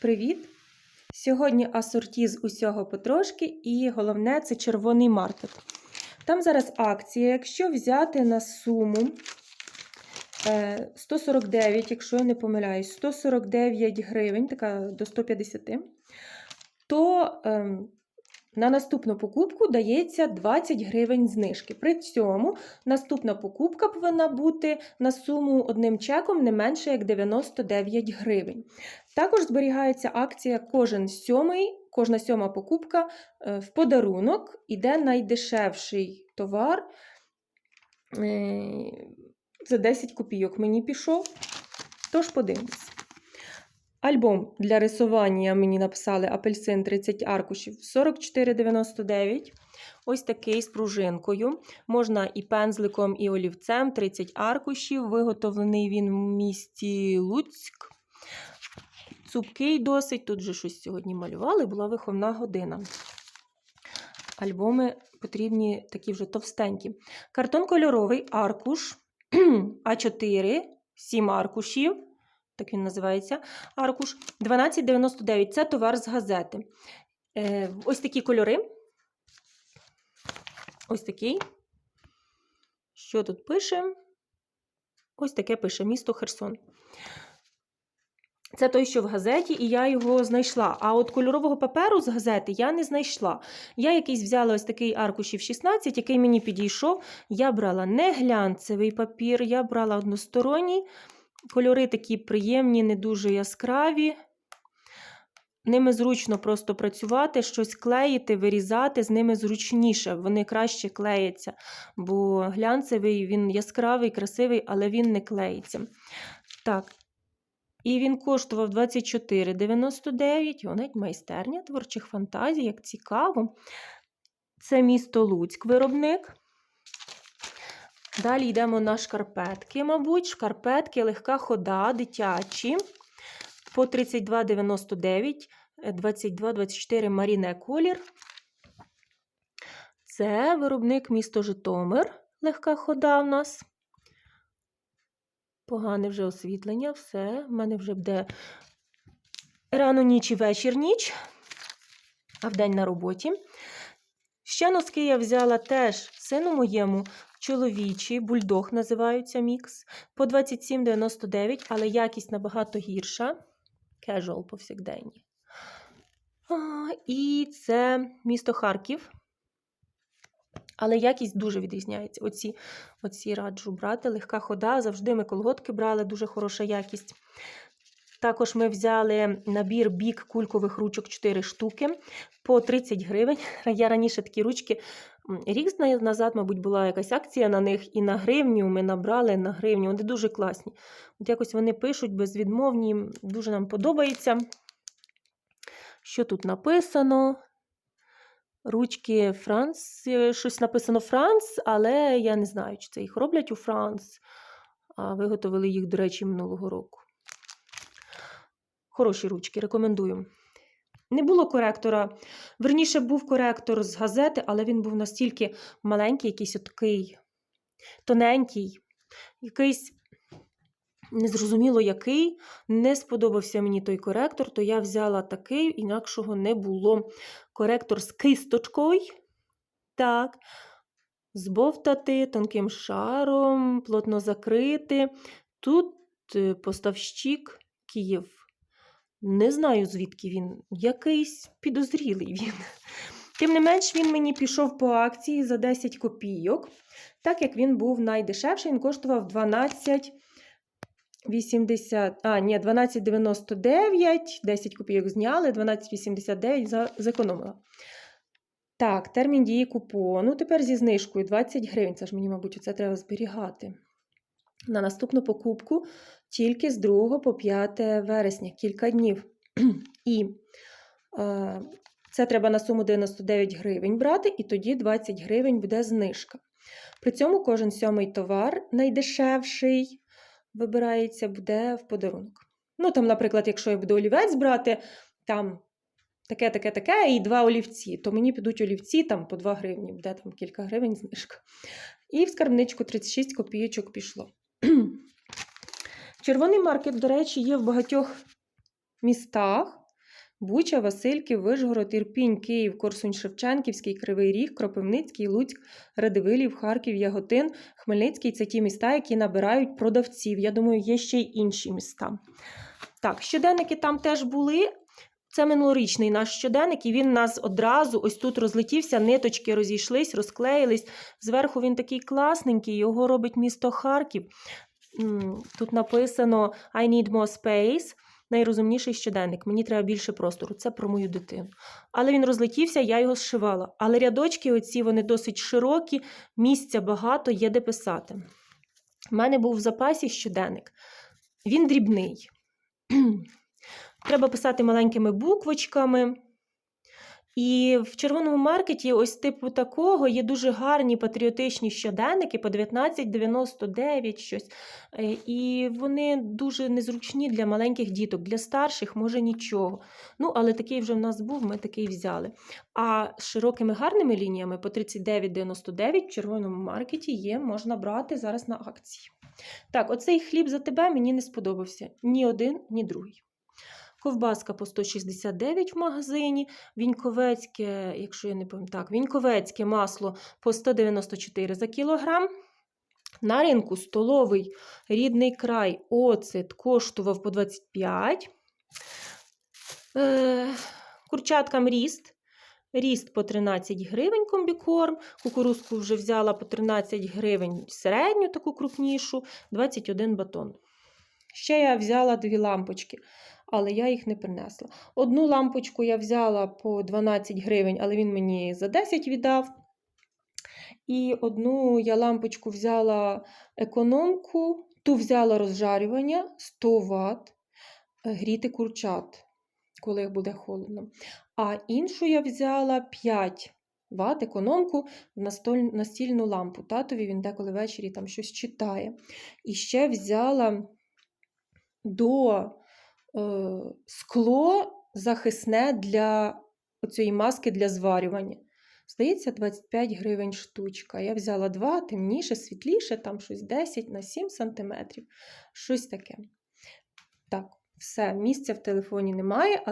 Привіт! Сьогодні асорті з усього потрошки, і головне це червоний маркет. Там зараз акція. Якщо взяти на суму е, 149, якщо я не помиляюсь, 149 гривень, така до 150, то ем, на наступну покупку дається 20 гривень знижки. При цьому наступна покупка повинна бути на суму одним чеком не менше як 99 гривень. Також зберігається акція кожен сьомий, кожна сьома покупка е, в подарунок іде найдешевший товар е, за 10 копійок мені пішов. Тож подивимось. Альбом для рисування мені написали апельсин 30 аркушів 44,99. Ось такий з пружинкою. Можна і пензликом, і олівцем 30 аркушів. Виготовлений він в місті Луцьк. Цупкий досить. Тут же щось сьогодні малювали, була виховна година. Альбоми потрібні такі вже товстенькі. Картон кольоровий аркуш А4, 7 аркушів. Так він називається аркуш. 12,99 це товар з газети. Е, ось такі кольори. Ось такий. Що тут пише? Ось таке пише місто Херсон. Це той, що в газеті, і я його знайшла. А от кольорового паперу з газети я не знайшла. Я якийсь взяла ось такий аркушів 16, який мені підійшов. Я брала не глянцевий папір, я брала односторонній. Кольори такі приємні, не дуже яскраві. Ними зручно просто працювати, щось клеїти, вирізати, з ними зручніше, вони краще клеяться. Бо глянцевий, він яскравий, красивий, але він не клеїться. Так. І він коштував 24,99. Його навіть майстерня творчих фантазій, як цікаво. Це місто Луцьк виробник. Далі йдемо на шкарпетки, мабуть. Шкарпетки, легка хода, дитячі. По 32,99, 22-24 маріне колір. Це виробник місто Житомир. Легка хода в нас. Погане вже освітлення, все. В мене вже буде рано ніч і вечір ніч, а вдень на роботі. Ще носки я взяла теж сину моєму чоловічий, бульдог називаються мікс. По 27,99, але якість набагато гірша. Casual повсякденні. І це місто Харків. Але якість дуже відрізняється. Оці, оці раджу брати. Легка хода. Завжди ми колготки брали, дуже хороша якість. Також ми взяли набір бік кулькових ручок 4 штуки по 30 гривень. Я раніше такі ручки, рік назад, мабуть, була якась акція на них, і на гривню ми набрали на гривню. Вони дуже класні. От якось вони пишуть безвідмовні, дуже нам подобається. Що тут написано? Ручки Франц, щось написано Франц, але я не знаю, чи це їх роблять у Франц. А виготовили їх, до речі, минулого року. Хороші ручки, рекомендую. Не було коректора. Верніше, був коректор з газети, але він був настільки маленький, якийсь отакий тоненький, якийсь незрозуміло який. Не сподобався мені той коректор, то я взяла такий, інакшого не було. Коректор з кисточкою. Так. Збовтати тонким шаром, плотно закрити. Тут е, поставщик Київ. Не знаю, звідки він. Якийсь підозрілий він. Тим не менш, він мені пішов по акції за 10 копійок. Так як він був найдешевший, він коштував 12,80. А, ні, 12,99, 10 копійок зняли, 12,89 зекономила. Так, термін дії купону. Тепер зі знижкою 20 гривень. Це ж мені, мабуть, це треба зберігати. На наступну покупку тільки з 2 по 5 вересня, кілька днів. І е, це треба на суму 99 гривень брати, і тоді 20 гривень буде знижка. При цьому кожен сьомий товар, найдешевший, вибирається, буде в подарунок. Ну, там, наприклад, якщо я буду олівець брати, там таке, таке, таке, і два олівці, то мені підуть олівці там по 2 гривні, буде там кілька гривень знижка. І в скарбничку 36 копійочок пішло. Червоний маркет, до речі, є в багатьох містах. Буча, Васильків, Вишгород, Ірпінь, Київ, Корсунь, Шевченківський, Кривий Ріг, Кропивницький, Луцьк, Радивилів, Харків, Яготин, Хмельницький це ті міста, які набирають продавців. Я думаю, є ще й інші міста. Так, щоденники там теж були. Це минулорічний наш щоденник, і він нас одразу ось тут розлетівся, ниточки розійшлись, розклеїлись. Зверху він такий класненький, його робить місто Харків. Тут написано I need more space. Найрозумніший щоденник. Мені треба більше простору. Це про мою дитину. Але він розлетівся, я його зшивала. Але рядочки оці вони досить широкі, місця багато, є де писати. У мене був в запасі щоденник. Він дрібний. Треба писати маленькими буквочками. І в червоному маркеті, ось типу такого, є дуже гарні патріотичні щоденники по 19,99 щось. Е, І вони дуже незручні для маленьких діток, для старших, може нічого. Ну, але такий вже в нас був, ми такий взяли. А з широкими гарними лініями по 39,99 в червоному маркеті є, можна брати зараз на акції. Так, оцей хліб за тебе мені не сподобався ні один, ні другий. Ковбаска по 169 в магазині, Віньковецьке, якщо я не пам'ятаю, так, Віньковецьке масло по 194 за кілограм. На ринку столовий рідний край оцет коштував по 25. Е, курчаткам ріст. Ріст по 13 гривень комбікорм. Кукурузку вже взяла по 13 гривень середню, таку крупнішу, 21 батон. Ще я взяла дві лампочки, але я їх не принесла. Одну лампочку я взяла по 12 гривень, але він мені за 10 віддав. І одну я лампочку взяла економку, ту взяла розжарювання 100 Вт, гріти курчат, коли буде холодно. А іншу я взяла 5 Вт економку в настільну лампу. Татові він деколи ввечері там щось читає. І ще взяла до е, скло захисне для цієї маски для зварювання. Здається, 25 гривень штучка. Я взяла два, темніше, світліше, там щось 10 на 7 сантиметрів. Щось таке. Так, все, місця в телефоні немає.